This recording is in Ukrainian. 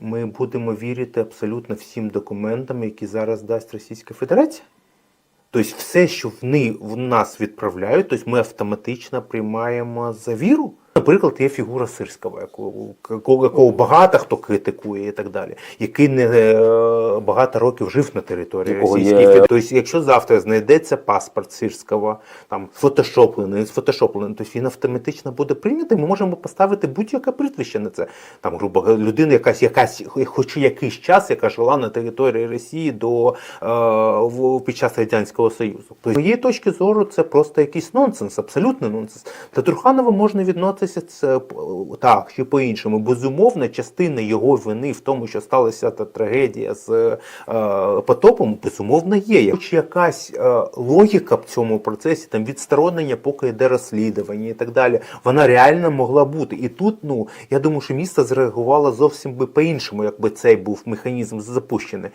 ми будемо вірити абсолютно всім документам, які зараз дасть Російська Федерація? Тобто все, що вони в нас відправляють, тобто ми автоматично приймаємо за віру. Наприклад, є фігура Сирського, якого, якого багато хто критикує і так далі, який не е, багато років жив на території Якого Російської є- Тобто, якщо завтра знайдеться паспорт Сирського, там фотошоплений, сфотошоплений, то він автоматично буде прийнятий. Ми можемо поставити будь-яке прізвище на це. Там, грубо говоря, людина, якась, якась, хоч якийсь час, яка жила на території Росії до е, в- під час радянського союзу. Тобто, з моєї точки зору, це просто якийсь нонсенс, абсолютний нонсенс. До Труханова можна відноситися це так чи по-іншому. Безумовно, частина його вини в тому, що сталася та трагедія з е, потопом, безумовно, є. Хоч якась е, логіка в цьому процесі, там відсторонення, поки йде розслідування і так далі, вона реально могла бути. І тут, ну я думаю, що місто зреагувало зовсім би по-іншому, якби цей був механізм запущений.